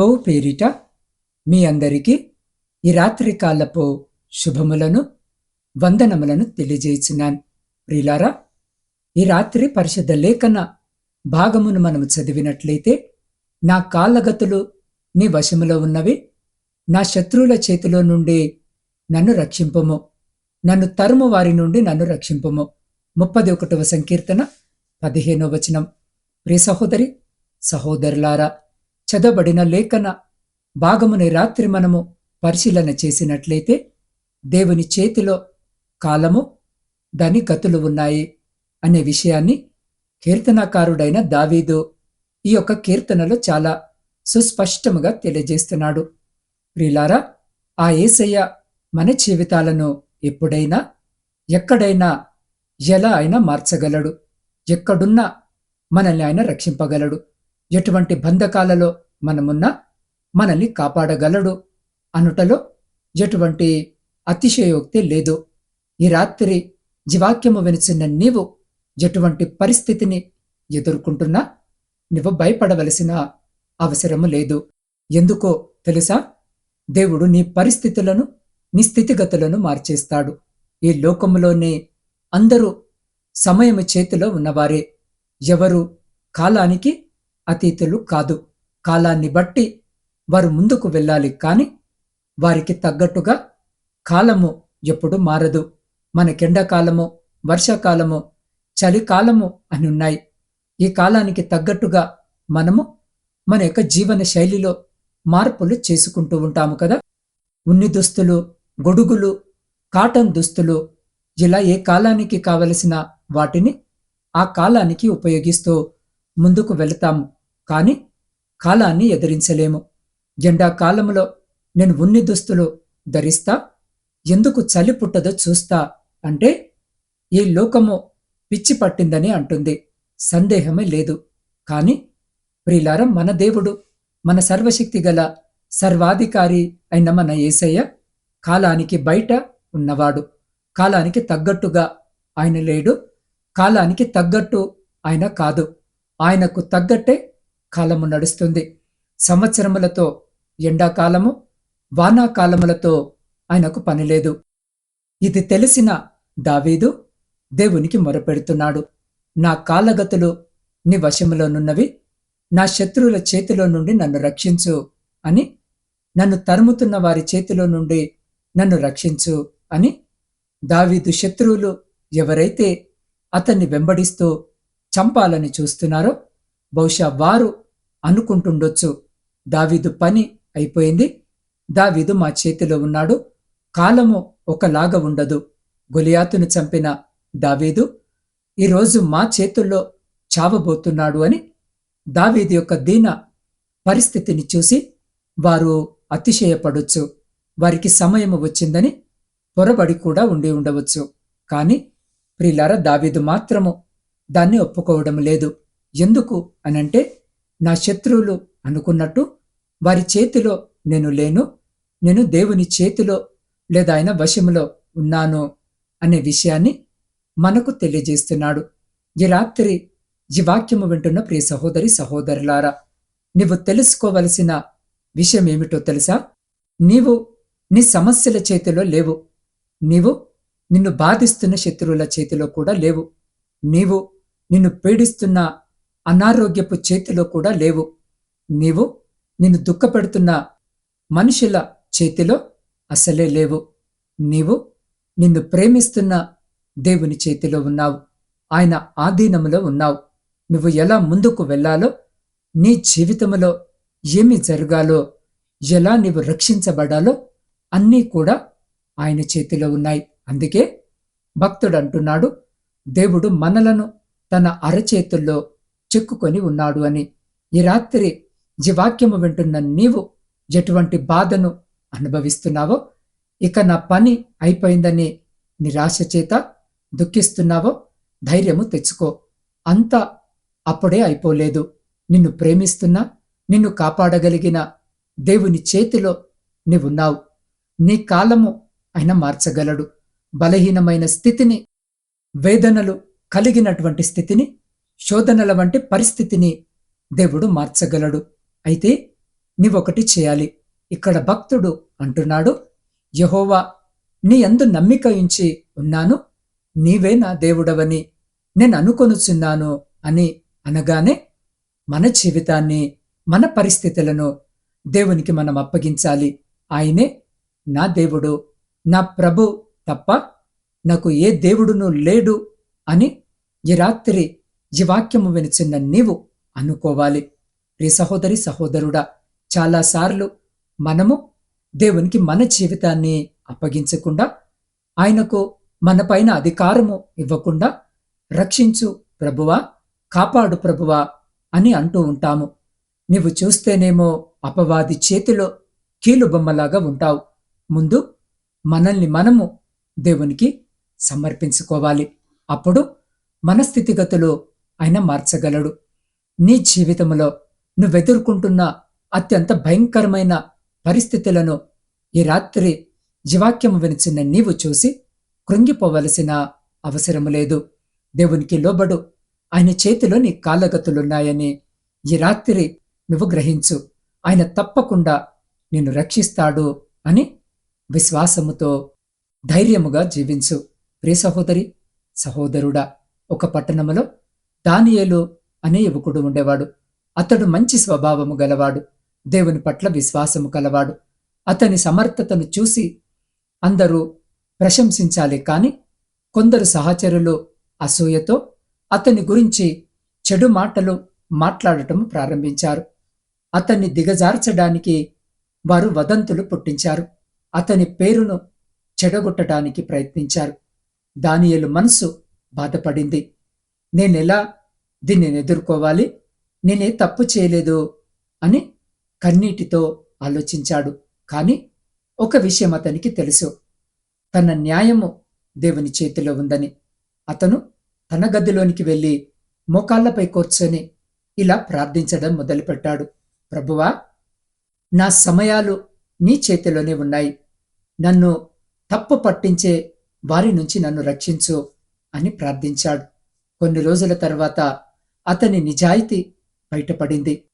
ప్రభువు పేరిట మీ అందరికీ ఈ రాత్రి కాలపు శుభములను వందనములను తెలియజేస్తున్నాను. ప్రిలారా ఈ రాత్రి పరిశుద్ధ లేఖన భాగమును మనము చదివినట్లయితే నా కాళ్ళగతులు నీ వశములో ఉన్నవి నా శత్రువుల చేతిలో నుండి నన్ను రక్షింపము నన్ను తరుము వారి నుండి నన్ను రక్షింపము. ముప్పది ఒకటవ సంకీర్తన పదిహేనో వచనం. ప్రియ సహోదరి సహోదరులారా చదవబడిన లేఖన భాగముని రాత్రి మనము పరిశీలన చేసినట్లయితే దేవుని చేతిలో కాలము దాని గతులు ఉన్నాయి అనే విషయాన్ని కీర్తనాకారుడైన దావీదు ఈ యొక్క కీర్తనలో చాలా సుస్పష్టముగా తెలియజేస్తున్నాడు. ప్రిలారా ఆ ఏసయ్య మన జీవితాలను ఎప్పుడైనా ఎక్కడైనా ఎలా అయినా మార్చగలడు. ఎక్కడున్నా మనల్ని ఆయన రక్షింపగలడు. ఎటువంటి బంధకాలలో మనమున్నా మనల్ని కాపాడగలడు అనుటలో ఎటువంటి అతిశయోక్తి లేదు. ఈ రాత్రి జీవాక్యము వినిచిన నీవు ఎటువంటి పరిస్థితిని ఎదుర్కొంటున్నా? నువ్వు భయపడవలసిన అవసరము లేదు. ఎందుకో తెలుసా? దేవుడు నీ పరిస్థితులను నీ స్థితిగతులను మార్చేస్తాడు. ఈ లోకములోనే అందరూ సమయము చేతిలో ఉన్నవారే. ఎవరు కాలానికి అతీతులు కాదు. కాలాన్ని బట్టి వారు ముందుకు వెళ్ళాలి కాని వారికి తగ్గట్టుగా కాలము ఎప్పుడు మారదు. మనకెండాకాలము వర్షాకాలము చలికాలము అని ఉన్నాయి. ఈ కాలానికి తగ్గట్టుగా మనము మన యొక్క జీవన శైలిలో మార్పులు చేసుకుంటూ ఉంటాము కదా. ఉన్ని దుస్తులు గొడుగులు కాటన్ దుస్తులు ఇలా ఏ కాలానికి కావలసిన వాటిని ఆ కాలానికి ఉపయోగిస్తూ ముందుకు వెళతాము. కానీ కాలాన్ని ఎదిరించలేము. ఎండాకాలంలో నేను ఉన్ని దుస్తులు ధరిస్తా? ఎందుకు చలి పుట్టదో చూస్తా? అంటే ఈ లోకము పిచ్చి పట్టిందని అంటుంది. సందేహమే లేదు. కాని ప్రిలారం మన దేవుడు మన సర్వశక్తి గల సర్వాధికారి అయిన మన ఏసయ్య కాలానికి బయట ఉన్నవాడు. కాలానికి తగ్గట్టుగా ఆయన లేడు. కాలానికి తగ్గట్టు ఆయన కాదు. ఆయనకు తగ్గట్టే కాలము నడుస్తుంది. సంవత్సరములతో ఎండాకాలము వానాకాలములతో ఆయనకు పనిలేదు ఇది తెలిసిన దావీదు దేవునికి మొరపెడుతున్నాడు. నా కాలగతులు నీ వశములోనున్నవి నా శత్రువుల చేతిలో నుండి నన్ను రక్షించు అని నన్ను తరుముతున్న వారి చేతిలో నుండి నన్ను రక్షించు అని దావీదు శత్రువులు ఎవరైతే అతన్ని వెంబడిస్తూ చంపాలని చూస్తున్నారో బహుశా వారు అనుకుంటుండొచ్చు. దావీదు పని అయిపోయింది. దావీదు మా చేతిలో ఉన్నాడు. కాలము ఒకలాగా ఉండదు. గొలియాతును చంపిన దావీదు ఈరోజు మా చేతుల్లో చావబోతున్నాడు అని దావీదు యొక్క దీన పరిస్థితిని చూసి వారు అతిశయపడొచ్చు. వారికి సమయము వచ్చిందని పొరబడి కూడా ఉండి ఉండవచ్చు. కాని ప్రిలార దావీదు మాత్రము దాన్ని ఒప్పుకోవడం లేదు. ఎందుకు అనంటే నా శత్రువులు అనుకున్నట్టు వారి చేతిలో నేను లేను నేను దేవుని చేతిలో లేదా ఆయన వశములో ఉన్నాను అనే విషయాన్ని మనకు తెలియజేస్తున్నాడు. ఈ రాత్రి ఈ వాక్యము వింటున్న ప్రియ సహోదరి సహోదరులారా నీవు తెలుసుకోవలసిన విషయం ఏమిటో తెలుసా? నీవు నీ సమస్యల చేతిలో లేవు. నీవు నిన్ను బాధిస్తున్న శత్రువుల చేతిలో కూడా లేవు. నీవు నిన్ను పీడిస్తున్న అనారోగ్యపు చేతిలో కూడా లేవు. నీవు నిన్ను దుఃఖపెడుతున్న మనుషుల చేతిలో అసలే లేవు. నీవు నిన్ను ప్రేమిస్తున్న దేవుని చేతిలో ఉన్నావు. ఆయన ఆధీనములో ఉన్నావు. నువ్వు ఎలా ముందుకు వెళ్ళాలో నీ జీవితంలో ఏమి జరగాలో ఎలా నీవు రక్షించబడాలో అన్నీ కూడా ఆయన చేతిలో ఉన్నాయి. అందుకే భక్తుడు అంటున్నాడు దేవుడు మనలను తన అరచేతుల్లో చెక్కుకొని ఉన్నాడు అని ఈ రాత్రి జీవాక్యము వింటున్న నీవు ఎటువంటి బాధను అనుభవిస్తున్నావో? ఇక నా పని అయిపోయిందని నిరాశ చేత దుఃఖిస్తున్నావో? ధైర్యము తెచ్చుకో. అంతా అప్పుడే అయిపోలేదు. నిన్ను ప్రేమిస్తున్నా నిన్ను కాపాడగలిగిన దేవుని చేతిలో నీవున్నావు. నీ కాలము ఆయన మార్చగలడు. బలహీనమైన స్థితిని వేదనలు కలిగినటువంటి స్థితిని శోధనల వంటి పరిస్థితిని దేవుడు మార్చగలడు. అయితే నీవొకటి చేయాలి. ఇక్కడ భక్తుడు అంటున్నాడు యహోవా నీ అందు నమ్మిక ఉంచి ఉన్నాను. నీవే నా దేవుడవని నేను అనుకొనుచున్నాను అని అనగానే మన జీవితాన్ని మన పరిస్థితులను దేవునికి మనం అప్పగించాలి. ఆయనే నా దేవుడు నా ప్రభు తప్ప నాకు ఏ దేవుడును లేడు అని ఈ రాత్రి ఈ వాక్యము వినిచిన్న నీవు అనుకోవాలి. ప్రియ సహోదరి సహోదరుడా చాలాసార్లు మనము దేవునికి మన జీవితాన్ని అప్పగించకుండా ఆయనకు మనపైన అధికారము ఇవ్వకుండా రక్షించు ప్రభువా కాపాడు ప్రభువా అని అంటూ ఉంటాము. నీవు చూస్తేనేమో అపవాది చేతిలో కీలుబొమ్మలాగా ఉంటావు. ముందు మనల్ని మనము దేవునికి సమర్పించుకోవాలి. అప్పుడు మన స్థితిగతులు ఆయన మార్చగలడు. నీ జీవితంలో నువ్వెదుర్కొంటున్న అత్యంత భయంకరమైన పరిస్థితులను ఈ రాత్రి జీవాక్యము వినిచిన నీవు చూసి కృంగిపోవలసిన అవసరము లేదు. దేవునికి లోబడు. ఆయన చేతిలో నీ కాళ్ళగతులున్నాయని ఈ రాత్రి నువ్వు గ్రహించు. ఆయన తప్పకుండా నిన్ను రక్షిస్తాడు అని విశ్వాసముతో ధైర్యముగా జీవించు. ప్రియ సహోదరి సహోదరుడా ఒక పట్టణములో దానియేలు అనే యువకుడు ఉండేవాడు. అతడు మంచి స్వభావము గలవాడు దేవుని పట్ల విశ్వాసము కలవాడు. అతని సమర్థతను చూసి అందరూ ప్రశంసించాలి కాని కొందరు సహచరులు అసూయతో అతని గురించి చెడు మాటలు మాట్లాడటం ప్రారంభించారు. అతన్ని దిగజార్చడానికి వారు వదంతులు పుట్టించారు. అతని పేరును చెడగొట్టడానికి ప్రయత్నించారు. దానియలు మనసు బాధపడింది. నేనెలా దీన్ని ఎదుర్కోవాలి? నేనే తప్పు చేయలేదు అని కన్నీటితో ఆలోచించాడు. కానీ ఒక విషయం అతనికి తెలుసు. తన న్యాయము దేవుని చేతిలో ఉందని. అతను తన గదిలోనికి వెళ్ళి మోకాళ్ళపై కూర్చొని ఇలా ప్రార్థించడం మొదలుపెట్టాడు. ప్రభువా నా సమయాలు నీ చేతిలోనే ఉన్నాయి. నన్ను తప్పు పట్టించే వారి నుంచి నన్ను రక్షించు అని ప్రార్థించాడు. కొన్ని రోజుల తర్వాత అతని నిజాయితీ బయటపడింది.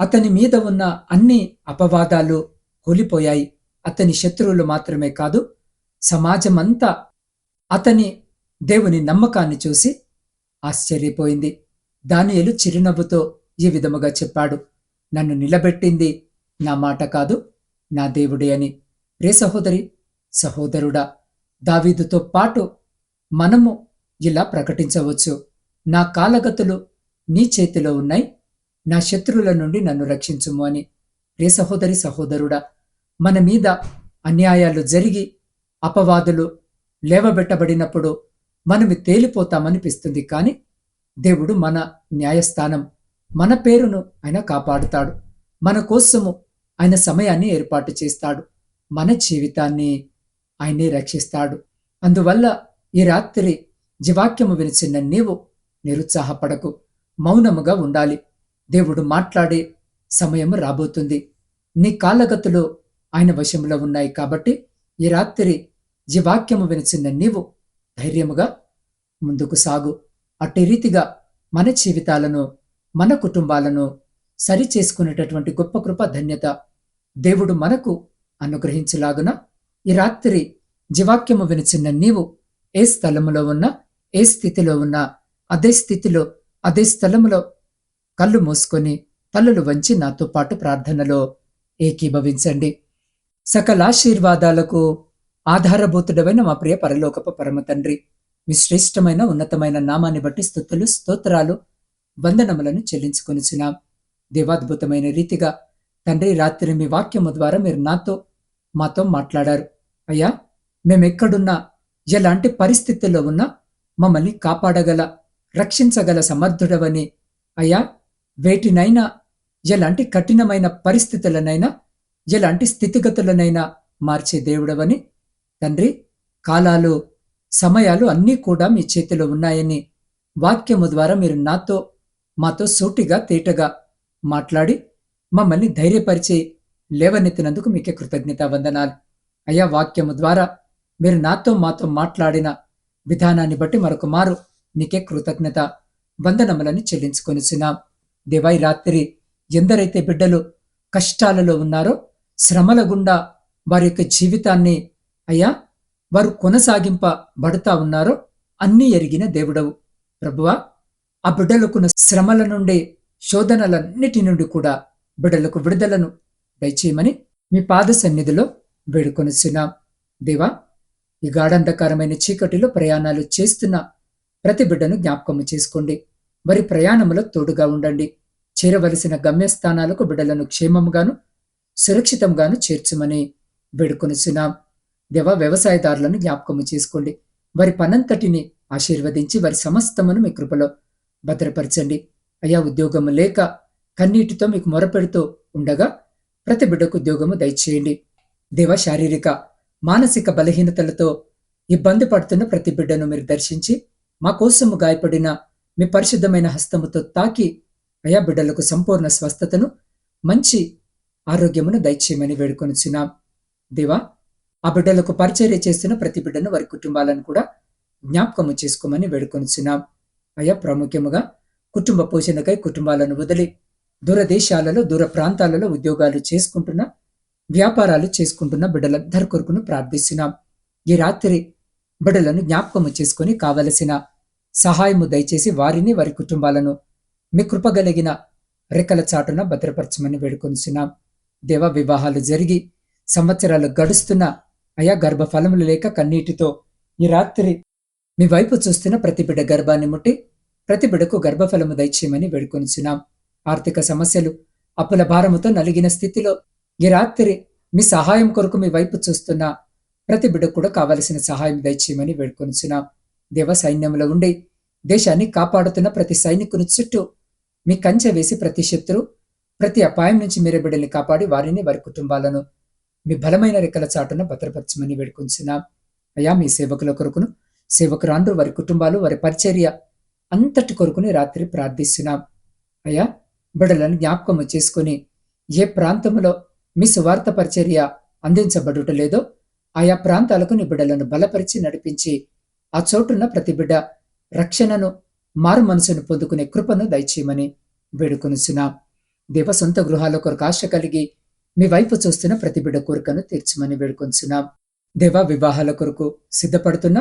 అతని మీద ఉన్న అన్ని అపవాదాలు కూలిపోయాయి. అతని శత్రువులు మాత్రమే కాదు సమాజమంతా అతని దేవుని నమ్మకాన్ని చూసి ఆశ్చర్యపోయింది. దానియలు చిరునవ్వుతో ఈ విధముగా చెప్పాడు నన్ను నిలబెట్టింది నా మాట కాదు నా దేవుడే అని. రే సహోదరి సహోదరుడా దావీదుతో పాటు మనము ఇలా ప్రకటించవచ్చు. నా కాలగతులు నీ చేతిలో ఉన్నాయి. నా శత్రువుల నుండి నన్ను రక్షించుము అని. రే సహోదరి సహోదరుడా మన మీద అన్యాయాలు జరిగి అపవాదులు లేవబెట్టబడినప్పుడు మనము తేలిపోతామనిపిస్తుంది కానీ దేవుడు మన న్యాయస్థానం మన పేరును ఆయన కాపాడుతాడు. మన కోసము ఆయన సమయాన్ని ఏర్పాటు చేస్తాడు. మన జీవితాన్ని ఆయనే రక్షిస్తాడు. అందువల్ల ఈ రాత్రి జీవాక్యము వినిచిన నీవు నిరుత్సాహపడకు మౌనముగా ఉండాలి. దేవుడు మాట్లాడే సమయం రాబోతుంది. నీ కాళ్ళగతులు ఆయన వశంలో ఉన్నాయి కాబట్టి ఈ రాత్రి జీవాక్యము వినిచిన నీవు ధైర్యముగా ముందుకు సాగు. అట్టి రీతిగా మన జీవితాలను మన కుటుంబాలను సరి చేసుకునేటటువంటి గొప్ప కృప ధన్యత దేవుడు మనకు అనుగ్రహించలాగున ఈ రాత్రి జీవాక్యము వినిచిన్న నీవు ఏ స్థలములో ఉన్నా ఏ స్థితిలో ఉన్నా అదే స్థితిలో అదే స్థలములో కళ్ళు మూసుకొని తల్లులు వంచి నాతో పాటు ప్రార్థనలో ఏకీభవించండి. సకల ఆశీర్వాదాలకు ఆధారభూతుడమైన మా ప్రియ పరలోకపు పరమ తండ్రి మీ శ్రేష్టమైన ఉన్నతమైన నామాన్ని బట్టి స్థుతులు స్తోత్రాలు వందనములను చెల్లించుకొనిచున్నాం. దేవాద్భుతమైన రీతిగా తండ్రి రాత్రి మీ వాక్యము ద్వారా మీరు నాతో మాతో మాట్లాడారు. అయ్యా మేమెక్కడున్నా ఎలాంటి పరిస్థితుల్లో ఉన్నా మమ్మల్ని కాపాడగల రక్షించగల సమర్థుడవని. అయ్యా వేటినైనా ఎలాంటి కఠినమైన పరిస్థితులనైనా ఎలాంటి స్థితిగతులనైనా మార్చే దేవుడవని. తండ్రి కాలాలు సమయాలు అన్నీ కూడా మీ చేతిలో ఉన్నాయని వాక్యము ద్వారా మీరు నాతో మాతో సూటిగా తేటగా మాట్లాడి మమ్మల్ని ధైర్యపరిచి లేవనెత్తినందుకు మీకే కృతజ్ఞత వందనాలు అయ్యా వాక్యము ద్వారా మీరు నాతో మాతో మాట్లాడిన విధానాన్ని బట్టి మరొక మారు. నీకే కృతజ్ఞత. వందనములని చెల్లించుకొనిచున్నాం. దేవాయి రాత్రి ఎందరైతే బిడ్డలు కష్టాలలో ఉన్నారో శ్రమల గుండా వారి యొక్క జీవితాన్ని అయ్యా వారు కొనసాగింపబడుతా ఉన్నారో అన్నీ ఎరిగిన దేవుడవు. ప్రభువా ఆ బిడ్డలకున్న శ్రమల నుండి శోధనలన్నిటి నుండి కూడా బిడ్డలకు విడుదలను దయచేయమని మీ పాద సన్నిధిలో వేడుకొనిస్తున్నాం దేవా ఈ గాఢంధకారమైన చీకటిలో ప్రయాణాలు చేస్తున్న ప్రతి బిడ్డను జ్ఞాపకము చేసుకోండి. వారి ప్రయాణములో తోడుగా ఉండండి. చేరవలసిన గమ్యస్థానాలకు బిడ్డలను క్షేమంగాను సురక్షితంగాను చేర్చమని వేడుకొనిస్తున్నాం దేవా వ్యవసాయదారులను జ్ఞాపకము చేసుకోండి. వారి పనంతటిని ఆశీర్వదించి వారి సమస్తమును మీ కృపలో భద్రపరచండి. అయా ఉద్యోగము లేక కన్నీటితో మీకు మొరపెడుతూ ఉండగా ప్రతి బిడ్డకు ఉద్యోగము దయచేయండి. దేవ శారీరక మానసిక బలహీనతలతో ఇబ్బంది పడుతున్న ప్రతి బిడ్డను మీరు దర్శించి మా కోసము గాయపడిన మీ పరిశుద్ధమైన హస్తముతో తాకి అయా బిడ్డలకు సంపూర్ణ స్వస్థతను మంచి ఆరోగ్యమును దయచేయమని వేడుకొనిచున్నాం. దేవా ఆ బిడ్డలకు పరిచర్య చేస్తున్న ప్రతి బిడ్డను వారి కుటుంబాలను కూడా జ్ఞాపకము చేసుకోమని వేడుకొనిచున్నాం. అయా ప్రాముఖ్యముగా కుటుంబ పోషణకై కుటుంబాలను వదిలి దూరదేశాలలో దూర ప్రాంతాలలో ఉద్యోగాలు చేసుకుంటున్న వ్యాపారాలు చేసుకుంటున్న బిడ్డలందరి కొరకును ప్రార్థిస్తున్నాం. ఈ రాత్రి బిడ్డలను జ్ఞాపకము చేసుకుని కావలసిన సహాయము దయచేసి వారిని వారి కుటుంబాలను మీ కృపగలిగిన రెక్కల చాటున భద్రపరచమని వేడుకొనిచున్నాం. దేవ వివాహాలు జరిగి సంవత్సరాలు గడుస్తున్న అయా గర్భఫలములు లేక కన్నీటితో ఈ రాత్రి మీ వైపు చూస్తున్న ప్రతి బిడ్డ గర్భాన్ని ముట్టి ప్రతి బిడ్డకు గర్భఫలము దయచేయమని వేడుకొనిచున్నాం. ఆర్థిక సమస్యలు అప్పుల భారముతో నలిగిన స్థితిలో ఈ రాత్రి మీ సహాయం కొరకు మీ వైపు చూస్తున్న ప్రతి బిడ్డకు కూడా కావలసిన సహాయం దయచేయమని వేడుకొనిచున్నాం. దేవ సైన్యంలో ఉండి దేశాన్ని కాపాడుతున్న ప్రతి సైనికుని చుట్టూ మీ కంచె వేసి ప్రతి శత్రు ప్రతి అపాయం నుంచి మీరే బిడ్డల్ని కాపాడి వారిని వారి కుటుంబాలను మీ బలమైన రెక్కల చాటున భద్రపరచమని వేడుకొంచున్నాం అయ్యా మీ సేవకుల కొరకును సేవకురాండ్రు వారి కుటుంబాలు వారి పరిచర్య అంతటి కొరకుని రాత్రి ప్రార్థిస్తున్నాం. అయ్యా బిడ్డలను జ్ఞాపకము చేసుకుని ఏ ప్రాంతంలో మీ సువార్త పరిచర్య అందించబడుట లేదో ఆయా ప్రాంతాలకు నిబిడలను బలపరిచి నడిపించి ఆ చోటున్న ప్రతి బిడ్డ రక్షణను మారు మనసును పొందుకునే కృపను దయచేయమని వేడుకొనుచున్నాం. దేవ సొంత గృహాల కొరకు ఆశ కలిగి మీ వైపు చూస్తున్న ప్రతి బిడ్డ కోరికను తీర్చమని వేడుకొంచున్నాం దేవ వివాహాల కొరకు సిద్ధపడుతున్న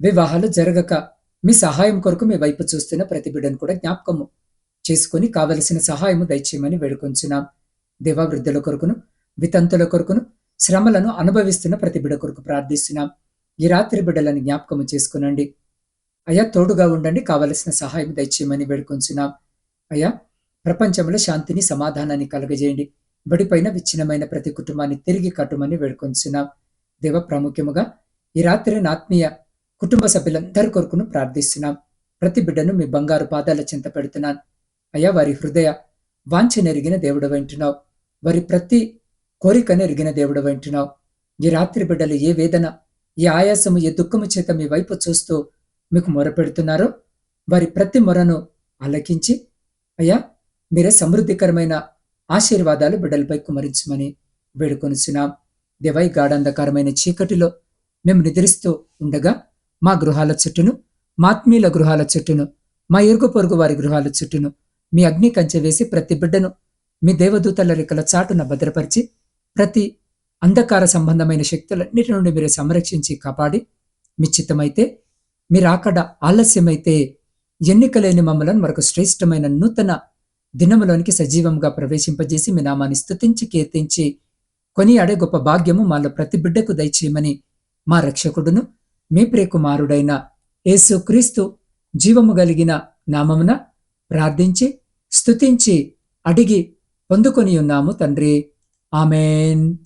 వివాహాలు జరగక మీ సహాయం కొరకు మీ వైపు చూస్తున్న ప్రతి బిడ్డను కూడా జ్ఞాపకము చేసుకుని కావలసిన సహాయము దయచేయమని వేడుకొంచున్నాం దేవ వృద్ధుల కొరకును వితంతుల కొరకును శ్రమలను అనుభవిస్తున్న ప్రతి బిడ్డ కొరకు ప్రార్థిస్తున్నాం. ఈ రాత్రి బిడ్డలను జ్ఞాపకము చేసుకునండి. అయ్యా తోడుగా ఉండండి కావలసిన సహాయం దయచేయమని వేడుకొంచున్నాం. అయ్యా ప్రపంచంలో శాంతిని సమాధానాన్ని కలగజేయండి. బడిపైన విచ్ఛిన్నమైన ప్రతి కుటుంబాన్ని తిరిగి కట్టుమని వేడుకొంచున్నాం. దేవ ప్రాముఖ్యముగా ఈ రాత్రి ఆత్మీయ కుటుంబ సభ్యులందరి కొరకును ప్రార్థిస్తున్నాం. ప్రతి బిడ్డను మీ బంగారు పాదాల చింత పెడుతున్నాను. అయ్యా వారి హృదయ వాంఛ నెరిగిన దేవుడు వింటున్నావు. వారి ప్రతి కోరికను ఎరిగిన దేవుడు వింటున్నావు ఈ రాత్రి బిడ్డలు ఏ వేదన ఏ ఆయాసము ఏ దుఃఖము చేత మీ వైపు చూస్తూ మీకు మొరపెడుతున్నారో వారి ప్రతి మొరను ఆలకించి అయ్యా మీరే సమృద్ధికరమైన ఆశీర్వాదాలు బిడ్డలపై కుమరించమని వేడుకొనిచున్నాం. దేవై గాఢంధకారమైన చీకటిలో మేము నిద్రిస్తూ ఉండగా మా గృహాల చుట్టూను మా ఆత్మీయుల గృహాల చుట్టూను మా ఇరుగు పొరుగు వారి గృహాల చుట్టూను మీ అగ్ని కంచె వేసి ప్రతి బిడ్డను మీ దేవదూతల రెక్కల చాటున భద్రపరిచి ప్రతి అంధకార సంబంధమైన శక్తులన్నిటి నుండి మీరు సంరక్షించి కాపాడి మీ మీరు అక్కడ ఆలస్యమైతే ఎన్నికలేని మమ్మలను మరొక శ్రేష్టమైన నూతన దినములోనికి సజీవంగా ప్రవేశింపజేసి మీ నామాన్ని స్తుతించి కీర్తించి కొనియాడే గొప్ప భాగ్యము మాలో ప్రతి బిడ్డకు దయచేయమని మా రక్షకుడును మీ ప్రియకుమారుడైన యేసుక్రీస్తు జీవము కలిగిన నామమున ప్రార్థించి స్తుతించి అడిగి పొందుకొని ఉన్నాము తండ్రి. 아멘.